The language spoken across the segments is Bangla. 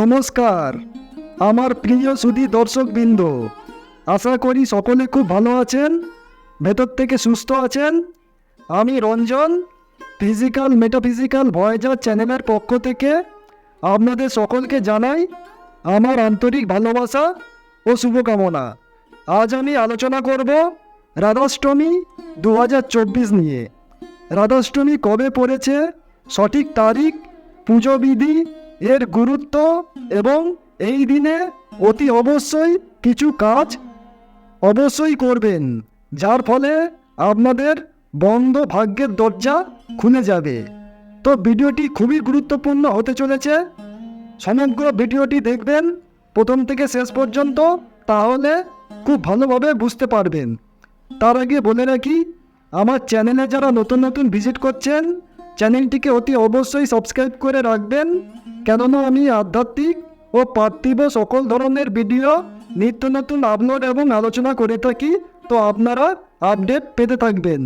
নমস্কার। আমার প্রিয় সুধী দর্শকবৃন্দ, আশা করি সকলে খুব ভালো আছেন, ভেতর থেকে সুস্থ আছেন। আমি রঞ্জন ফিজিক্যাল মেটাফিজিক্যাল ভয়েজার চ্যানেলের পক্ষ থেকে আপনাদের সকলকে জানাই আমার আন্তরিক ভালোবাসা ও শুভকামনা। আজ আমি আলোচনা করব রাধাষ্টমী দু হাজার চব্বিশ নিয়ে। রাধাষ্টমী কবে পড়েছে, সঠিক তারিখ, পুজো বিধি এর গুরুত্ব এবং এই দিনে অতি অবশ্যই কিছু কাজ অবশ্যই করবেন, যার ফলে আপনাদের বন্ধ ভাগ্যের দরজা খুলে যাবে। তো ভিডিওটি খুবই গুরুত্বপূর্ণ হতে চলেছে। সমগ্র ভিডিওটি দেখবেন প্রথম থেকে শেষ পর্যন্ত, তাহলে খুব ভালোভাবে বুঝতে পারবেন। তার আগে বলে রাখি, আমার চ্যানেলে যারা নতুন নতুন ভিজিট করছেন, চ্যানেলটিকে অতি অবশ্যই সাবস্ক্রাইব করে রাখবেন। কেননা আমি আধ্যাত্মিক ও পার্থিব সকল ধরনের ভিডিও, নিত্য নতুন আপলোড এবং আলোচনা করে থাকি, তো আপনারা আপডেট পেতে থাকবেন।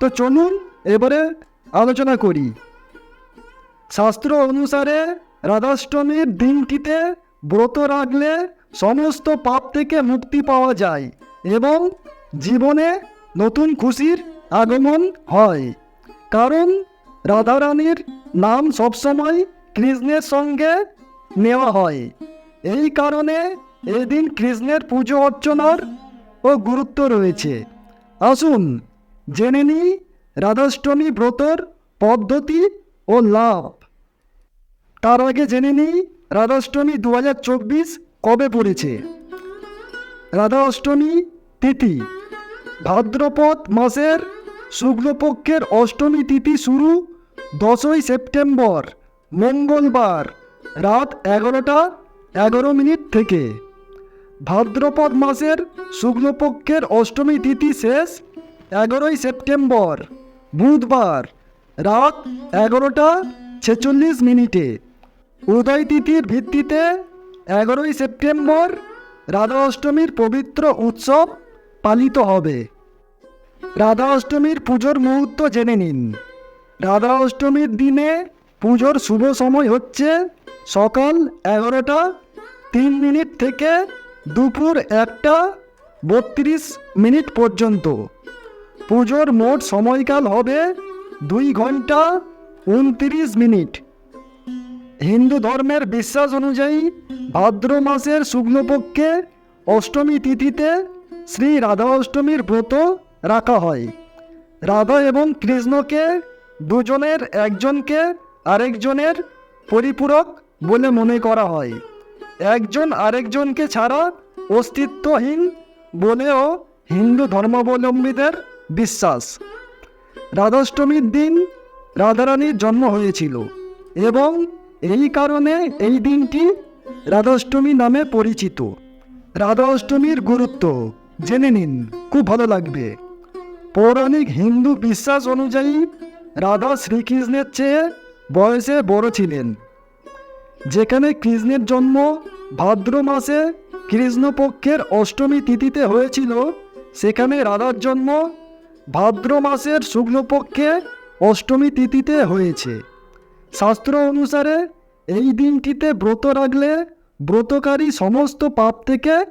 তো চলুন এবারে আলোচনা করি। শাস্ত্র অনুসারে রাধাষ্টমীর দিনটিতে ব্রত রাখলে সমস্ত পাপ থেকে মুক্তি পাওয়া যায় এবং জীবনে নতুন খুশির আগমন হয়। কারণ রাধারানীর নাম সবসময় কৃষ্ণের সঙ্গে নেওয়া হয়। এই কারণে এদিন কৃষ্ণের পুজো অর্চনার ও গুরুত্ব রয়েছে। আসুন, জেনে নিই রাধাষ্টমী ব্রতর পদ্ধতি ও লাভ। তার আগে জেনে নিই রাধাষ্টমী দু হাজার চব্বিশ কবে পড়েছে। রাধা অষ্টমী তিথি, ভাদ্রপদ মাসের শুক্লপক্ষের অষ্টমী তিথি শুরু দশই সেপ্টেম্বর। মঙ্গলবার রাত এগারোটা এগারো মিনিট থেকে। ভাদ্রপদ মাসের শুক্লপক্ষের অষ্টমী তিথি শেষ এগারোই সেপ্টেম্বর, বুধবার রাত এগারোটা ছেচল্লিশ মিনিটে। উদয় তিথির ভিত্তিতে এগারোই সেপ্টেম্বর রাধা অষ্টমীর পবিত্র উৎসব পালিত হবে। রাধা অষ্টমীর পুজোর মুহূর্ত জেনে নিন। রাধা অষ্টমীর দিনে পুজোর শুভ সময় হচ্ছে সকাল এগারোটা, তিন মিনিট থেকে দুপুর একটা, বত্রিশ মিনিট পর্যন্ত। পুজোর মোট সময়কাল হবে দুই ঘণ্টা উনত্রিশ মিনিট। হিন্দু ধর্মের বিশ্বাস অনুযায়ী ভাদ্র মাসের শুক্লপক্ষে অষ্টমী তিথিতে শ্রী রাধা অষ্টমীর ব্রত রাখা হয়। রাধা এবং কৃষ্ণকে দুজনের একজনকে আরেকজনের পরিপূরক বলে মনে করা হয়। একজন আরেকজনকে ছাড়া অস্তিত্বহীন বলেও হিন্দু ধর্মাবলম্বীদের বিশ্বাস। রাধাষ্টমীর দিন রাধারানীর জন্ম হয়েছিল এবং এই কারণে এই দিনটি রাধাষ্টমী নামে পরিচিত। রাধা অষ্টমীর গুরুত্ব জেনে নিন, খুব ভালো লাগবে। পৌরাণিক হিন্দু বিশ্বাস অনুযায়ী রাধা শ্রীকৃষ্ণের চেয়ে বয়সে বড় ছিলেন। যেখানে কৃষ্ণের জন্ম ভাদ্র মাসে কৃষ্ণপক্ষের অষ্টমী তিথিতে হয়েছিল, সেখানে রাধার জন্ম ভাদ্র মাসের শুক্লপক্ষে অষ্টমী তিথিতে হয়েছে। শাস্ত্র অনুসারে এই দিনটিতে ব্রত রাখলে ব্রতকারী সমস্ত পাপ থেকে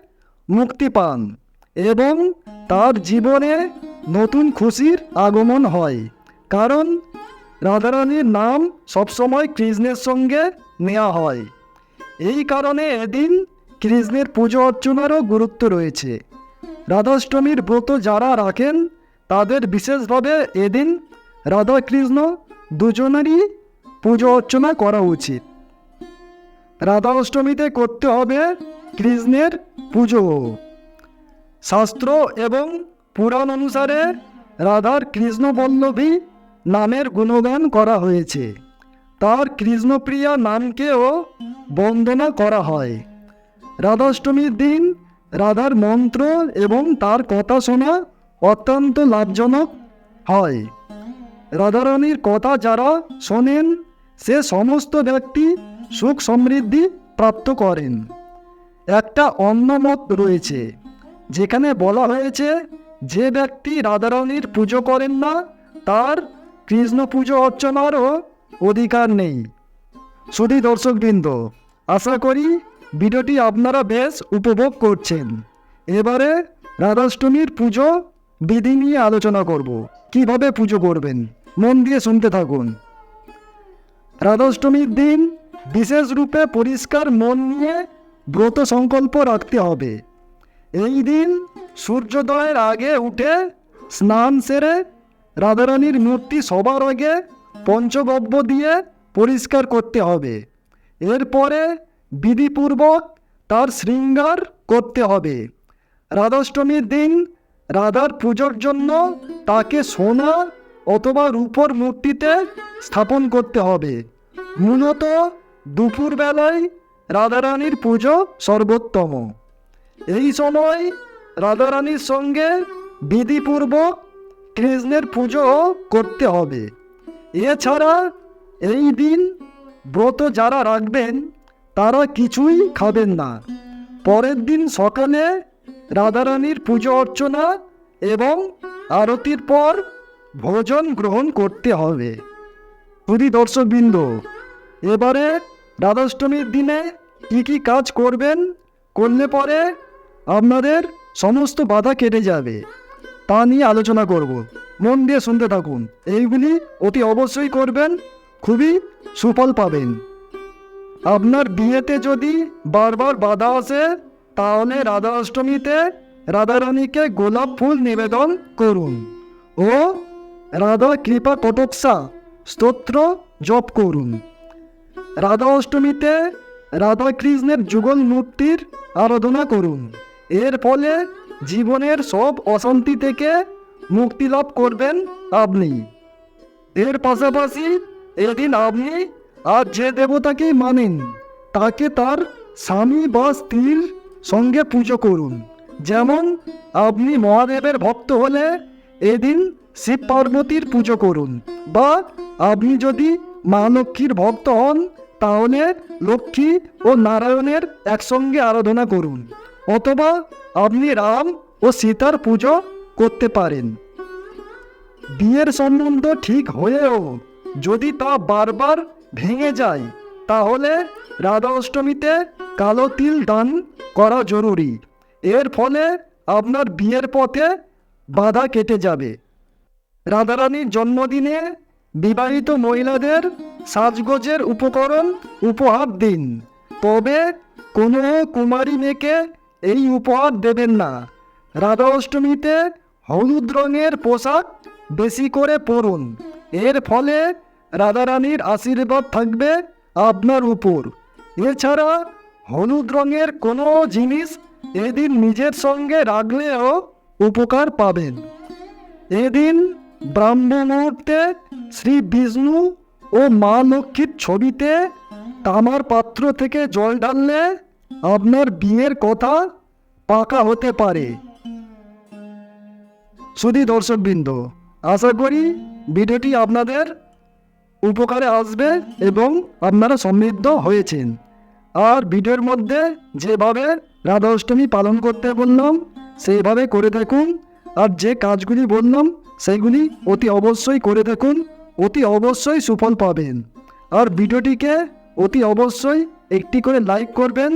মুক্তি পান এবং তার জীবনে নতুন খুশির আগমন হয়। কারণ রাধারানীর নাম সবসময় কৃষ্ণের সঙ্গে নেওয়া হয়। এই কারণে এদিন কৃষ্ণের পুজো অর্চনারও গুরুত্ব রয়েছে। রাধাষ্টমীর ব্রত যারা রাখেন, তাদের বিশেষভাবে এদিন রাধা কৃষ্ণ দুজনেরই পুজো অর্চনা করা উচিত। রাধা অষ্টমীতে করতে হবে কৃষ্ণের পুজো। শাস্ত্র এবং পুরাণ অনুসারে রাধার কৃষ্ণবল্লভী নামের গুণগান করা হয়েছে। তার কৃষ্ণপ্রিয়া নামকেও বন্দনা করা হয়। রাধাষ্টমীর দিন রাধার মন্ত্র এবং তার কথা শোনা অত্যন্ত লাভজনক হয়। রাধারানীর কথা যারা শোনেন, সে সমস্ত ব্যক্তি সুখ সমৃদ্ধি প্রাপ্ত করেন। একটা অন্য মত রয়েছে, যেখানে বলা হয়েছে, যে ব্যক্তি রাধারানীর পুজো করেন না, তার কৃষ্ণ পুজো অর্চনারও অধিকার নেই। শুধু দর্শকবৃন্দ, আশা করি ভিডিওটি আপনারা বেশ উপভোগ করছেন। এবারে রাধাষ্টমীর পুজো বিধি নিয়ে আলোচনা করব। কীভাবে পুজো করবেন? মন দিয়ে শুনতে থাকুন। রাধাষ্টমীর দিন বিশেষ রূপে পরিষ্কার মন নিয়ে ব্রত সংকল্প রাখতে হবে। এই দিন সূর্যোদয়ের আগে উঠে স্নান সেরে রাধারানীর মূর্তি সবার আগে পঞ্চগব্য দিয়ে পরিষ্কার করতে হবে। এরপরে বিধিপূর্বক তার শৃঙ্গার করতে হবে। রাধাষ্টমীর দিন রাধার পুজোর জন্য তাকে সোনা অথবা রূপোর মূর্তিতে স্থাপন করতে হবে। মূলত দুপুরবেলায় রাধারানীর পুজো সর্বোত্তম। এই সময় রাধারানীর সঙ্গে বিধিপূর্বক কৃষ্ণের পুজো করতে হবে। এছাড়া এই দিন ব্রত যারা রাখবেন, তারা কিছুই খাবেন না। পরের দিন সকালে রাধারানীর পুজো অর্চনা এবং আরতির পর ভোজন গ্রহণ করতে হবে। শুধু দর্শকবৃন্দ, এবারে রাধাষ্টমীর দিনে কী কী কাজ করবেন, করলে পরে আপনাদের সমস্ত বাধা কেটে যাবে। তা নিয়ে আলোচনা করব। মন দিয়ে শুনতে থাকুন। এইগুলি অতি অবশ্যই করবেন, খুবই সুফল পাবেন। আপনার বিয়েতে যদি বারবার বাধা আসে, তাহলে রাধা অষ্টমীতে রাধারানীকে গোলাপ ফুল নিবেদন করুন। ও রাধা কৃপা কটকসা, স্তোত্র জপ করুন। রাধা অষ্টমীতে রাধা কৃষ্ণের যুগল মূর্তির আরাধনা করুন। এর ফলে জীবনের সব অশান্তি থেকে মুক্তি লাভ করবেন আপনি। এর পাশাপাশি এদিন আপনি আর যে দেবতাকে মানেন, তাকে তার স্বামী বা স্ত্রীর সঙ্গে পুজো করুন। যেমন আপনি মহাদেবের ভক্ত হলে এদিন শিব পার্বতীর পুজো করুন বা আপনি যদি মা লক্ষ্মীর ভক্ত হন, তাহলে লক্ষ্মী ও নারায়ণের একসঙ্গে আরাধনা করুন। অথবা আপনি রাম ও সীতার পুজো করতে পারেন। বিয়ের সম্বন্ধ ঠিক হয়েও যদি তা বারবার ভেঙে যায়, তাহলে রাধা অষ্টমীতে কালো তিল দান করা জরুরি। এর ফলে আপনার বিয়ের পথে বাধা কেটে যাবে। রাধারানীর জন্মদিনে বিবাহিত মহিলাদের সাজগোজের উপকরণ উপহার দিন। তবে কোনো কুমারী মেয়েকে এই উপহার দেবেন না। রাধা অষ্টমীতে হলুদ রঙের পোশাক বেশি করে পরুন। এর ফলে রাধারানীর আশীর্বাদ থাকবে আপনার উপর। এছাড়া হলুদ রঙের কোনো জিনিস এদিন নিজের সঙ্গে রাখলেও উপকার পাবেন। এদিন ব্রাহ্ম মুহূর্তে শ্রী বিষ্ণু ও মা লক্ষ্মীর ছবিতে তামার পাত্র থেকে জল ঢাললে আপনার বিয়ের কথা পাকা হতে পারে। শুধু দর্শকবৃন্দ, আশা করি ভিডিওটি আপনাদের উপকারে আসবে এবং আপনারা সমৃদ্ধ হয়েছেন। আর ভিডিওর মধ্যে যেভাবে রাধা অষ্টমী পালন করতে বললাম, সেইভাবে করে থাকুন আর যে কাজগুলি বললাম সেইগুলি অতি অবশ্যই করে থাকুন অতি অবশ্যই সুফল পাবেন। আর ভিডিওটিকে অতি অবশ্যই একটি করে লাইক করবেন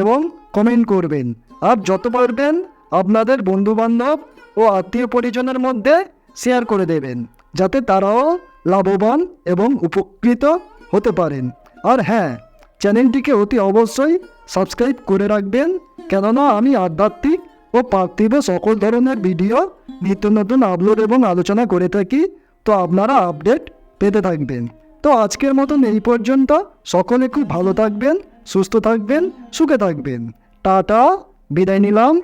এবং কমেন্ট করবেন। আর যত পারবেন আপনাদের বন্ধুবান্ধব ও আত্মীয় পরিজনের মধ্যে শেয়ার করে দেবেন, যাতে তারাও লাভবান এবং উপকৃত হতে পারেন। আর হ্যাঁ চ্যানেলটিকে অতি অবশ্যই সাবস্ক্রাইব করে রাখবেন, কেননা আমি আধ্যাত্মিক ও পার্থিব সকল ধরনের ভিডিও নিত্য নতুন আপলোড এবং আলোচনা করে থাকি, তো আপনারা আপডেট পেতে থাকবেন। তো আজকের মতন এই পর্যন্ত, সকলে খুব ভালো থাকবেন, সুস্থ থাকবেন, সুখে থাকবেন। টাটা! বিদায় নিলাম।